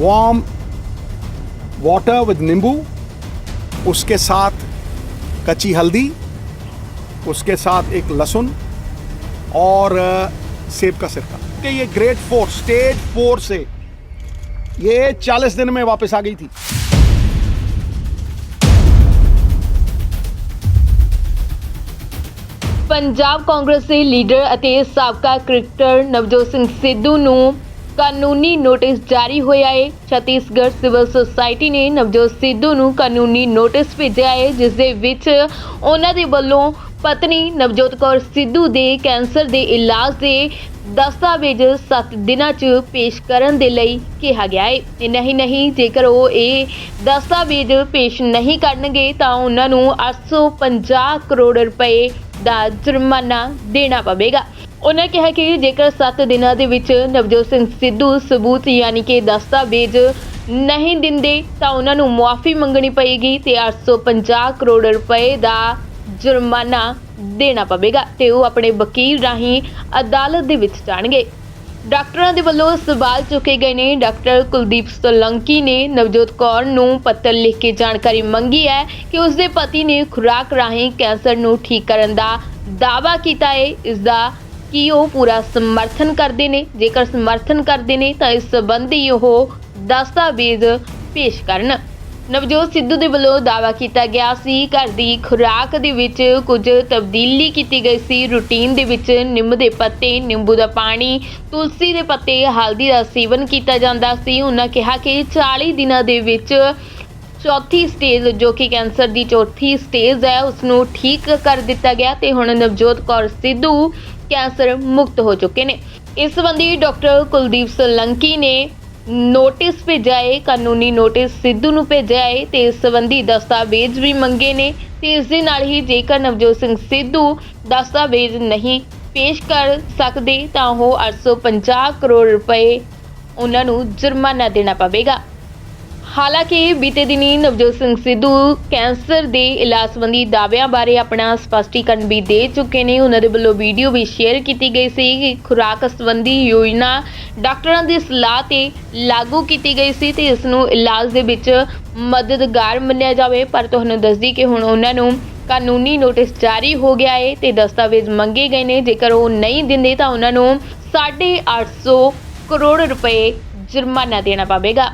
Warm water with नींबू उसके साथ कच्ची हल्दी उसके साथ एक लहसुन और अ, सेब का सिरका कि ये ग्रेड फोर स्टेज फोर से ये 40 दिन में वापस आ गई थी ਪੰਜਾਬ ਕਾਂਗਰਸ ਦੇ ਲੀਡਰ ਅਤੇ ਸਾਬਕਾ ਕ੍ਰਿਕਟਰ ਨਵਜੋਤ ਸਿੰਘ ਸਿੱਧੂ ਨੂੰ ਕਾਨੂੰਨੀ ਨੋਟਿਸ ਜਾਰੀ ਹੋਇਆ ਹੈ। ਛੱਤੀਸਗੜ੍ਹ ਸਿਵਲ ਸੁਸਾਇਟੀ ਨੇ ਨਵਜੋਤ ਸਿੱਧੂ ਨੂੰ ਕਾਨੂੰਨੀ ਨੋਟਿਸ ਭੇਜਿਆ ਹੈ ਜਿਸ ਦੇ ਵਿੱਚ ਉਹਨਾਂ ਦੇ ਵੱਲੋਂ ਪਤਨੀ ਨਵਜੋਤ ਕੌਰ ਸਿੱਧੂ ਦੇ ਕੈਂਸਰ ਦੇ ਇਲਾਜ ਦੇ ਦਸਤਾਵੇਜ਼ 7 ਦਿਨਾਂ 'ਚ ਪੇਸ਼ ਕਰਨ ਦੇ ਲਈ ਕਿਹਾ ਗਿਆ ਹੈ। ਇਹ ਨਹੀਂ ਨਹੀਂ, ਜੇਕਰ ਉਹ ਇਹ ਦਸਤਾਵੇਜ਼ ਪੇਸ਼ ਨਹੀਂ ਕਰਨਗੇ, ਤਾਂ ਉਹਨਾਂ ਨੂੰ 850 ਕਰੋੜ ਰੁਪਏ ਦਾ ਜੁਰਮਾਨਾ ਦੇਣਾ ਪਵੇਗਾ। ਉਹਨਾਂ ਕਿਹਾ ਕਿ ਜੇਕਰ 7 ਦਿਨਾਂ ਦੇ ਵਿੱਚ ਨਵਜੋਤ ਸਿੰਘ ਸਿੱਧੂ ਸਬੂਤ ਯਾਨੀ ਕਿ ਦਸਤਾਵੇਜ਼ ਨਹੀਂ ਦਿੰਦੇ ਤਾਂ ਉਹਨਾਂ ਨੂੰ ਮੁਆਫੀ ਮੰਗਣੀ ਪਏਗੀ ਤੇ 850 ਕਰੋੜ ਰੁਪਏ ਦਾ ਜੁਰਮਾਨਾ ਦੇਣਾ ਪਵੇਗਾ ਤੇ ਉਹ ਆਪਣੇ ਵਕੀਲ ਰਾਹੀਂ ਅਦਾਲਤ ਦੇ ਵਿੱਚ ਜਾਣਗੇ। ਡਾਕਟਰਾਂ ਦੇ ਵੱਲੋਂ ਸਵਾਲ ਚੁੱਕੇ ਗਏ ਨੇ। ਡਾਕਟਰ ਕੁਲਦੀਪ ਸੋਲੰਕੀ ਨੇ ਨਵਜੋਤ ਕੌਰ ਨੂੰ ਪੱਤਰ ਲਿਖ ਕੇ ਜਾਣਕਾਰੀ ਮੰਗੀ ਹੈ ਕਿ ਉਸ ਦੇ ਪਤੀ ਨੇ ਖੁਰਾਕ ਰਾਹੀਂ ਕੈਂਸਰ ਨੂੰ ਠੀਕ ਕਰਨ ਦਾ ਦਾਅਵਾ ਕੀਤਾ ਹੈ। ਇਸ ਦਾ ਕਿ ਉਹ ਪੂਰਾ ਸਮਰਥਨ ਕਰਦੇ ਨੇ। ਜੇਕਰ ਸਮਰਥਨ ਕਰਦੇ ਨੇ, ਤਾਂ ਇਸ ਸੰਬੰਧੀ ਉਹ ਦਸਤਾਵੇਜ਼ ਪੇਸ਼ ਕਰਨ। ਨਵਜੋਤ ਸਿੱਧੂ ਦੇ ਵੱਲੋਂ ਦਾਅਵਾ ਕੀਤਾ ਗਿਆ ਸੀ, ਘਰ ਦੀ ਖੁਰਾਕ ਦੇ ਵਿੱਚ ਕੁਝ ਤਬਦੀਲੀ ਕੀਤੀ ਗਈ ਸੀ। ਰੂਟੀਨ ਦੇ ਵਿੱਚ ਨਿੰਮ ਦੇ ਪੱਤੇ, ਨਿੰਬੂ ਦਾ ਪਾਣੀ, ਤੁਲਸੀ ਦੇ ਪੱਤੇ, ਹਲਦੀ ਦਾ ਸੇਵਨ ਕੀਤਾ ਜਾਂਦਾ ਸੀ। ਉਹਨਾਂ ਕਿਹਾ ਕਿ 40 ਦਿਨਾਂ ਦੇ ਵਿੱਚ ਚੌਥੀ ਸਟੇਜ ਜੋ ਕਿ ਕੈਂਸਰ ਦੀ ਚੌਥੀ ਸਟੇਜ ਹੈ ਉਸ ਨੂੰ ਠੀਕ ਕਰ ਦਿੱਤਾ ਗਿਆ ਤੇ ਹੁਣ ਨਵਜੋਤ ਕੌਰ ਸਿੱਧੂ ਕੈਂਸਰ ਮੁਕਤ ਹੋ ਚੁੱਕੇ ਨੇ। ਇਸ ਸੰਬੰਧੀ ਡਾਕਟਰ ਕੁਲਦੀਪ ਸੋਲੰਕੀ ਨੇ ਨੋਟਿਸ ਭੇਜਿਆ ਹੈ ਕਾਨੂੰਨੀ ਨੋਟਿਸ ਸਿੱਧੂ ਨੂੰ ਭੇਜਿਆ ਹੈ ਤੇ ਇਸ ਸੰਬੰਧੀ ਦਸਤਾਵੇਜ਼ ਵੀ ਮੰਗੇ ਨੇ ਤੇ ਇਸ ਦੇ ਨਾਲ ਹੀ ਜੇਕਰ ਨਵਜੋਤ ਸਿੰਘ ਸਿੱਧੂ ਦਸਤਾਵੇਜ਼ ਨਹੀਂ ਪੇਸ਼ ਕਰ ਸਕਦੇ ਤਾਂ ਉਹ 850 ਕਰੋੜ ਰੁਪਏ ਉਹਨਾਂ ਨੂੰ ਜੁਰਮਾਨਾ ਦੇਣਾ ਪਵੇਗਾ। ਹਾਲਾਂਕਿ ਬੀਤੇ ਦਿਨੀ ਨਵਜੋਤ ਸਿੰਘ ਸਿੱਧੂ ਕੈਂਸਰ ਦੇ ਇਲਾਜ ਸੰਬੰਧੀ ਦਾਅਵਿਆਂ ਬਾਰੇ ਆਪਣਾ ਸਪਸ਼ਟੀਕਰਨ ਵੀ ਦੇ ਚੁੱਕੇ ਨੇ। ਉਹਨਾਂ ਦੇ ਵੱਲੋਂ ਵੀਡੀਓ ਵੀ ਸ਼ੇਅਰ ਕੀਤੀ ਗਈ ਸੀ। ਕਿ ਖੁਰਾਕ ਸੰਬੰਧੀ ਯੋਜਨਾ ਡਾਕਟਰਾਂ ਦੀ ਸਲਾਹ ਤੇ ਲਾਗੂ ਕੀਤੀ ਗਈ ਸੀ ਤੇ ਇਸ ਨੂੰ ਇਲਾਜ ਦੇ ਵਿੱਚ ਮਦਦਗਾਰ ਮੰਨਿਆ ਜਾਵੇ। ਪਰ ਤੁਹਾਨੂੰ ਦੱਸਦੀ ਕਿ ਹੁਣ ਉਹਨਾਂ ਨੂੰ ਕਾਨੂੰਨੀ ਨੋਟਿਸ ਜਾਰੀ ਹੋ ਗਿਆ ਹੈ ਤੇ ਦਸਤਾਵੇਜ਼ ਮੰਗੇ ਗਏ ਨੇ। ਜੇਕਰ ਉਹ ਨਹੀਂ ਦਿੰਦੇ ਤਾਂ ਉਹਨਾਂ ਨੂੰ 850 ਕਰੋੜ ਰੁਪਏ ਜੁਰਮਾਨਾ ਦੇਣਾ ਪਵੇਗਾ।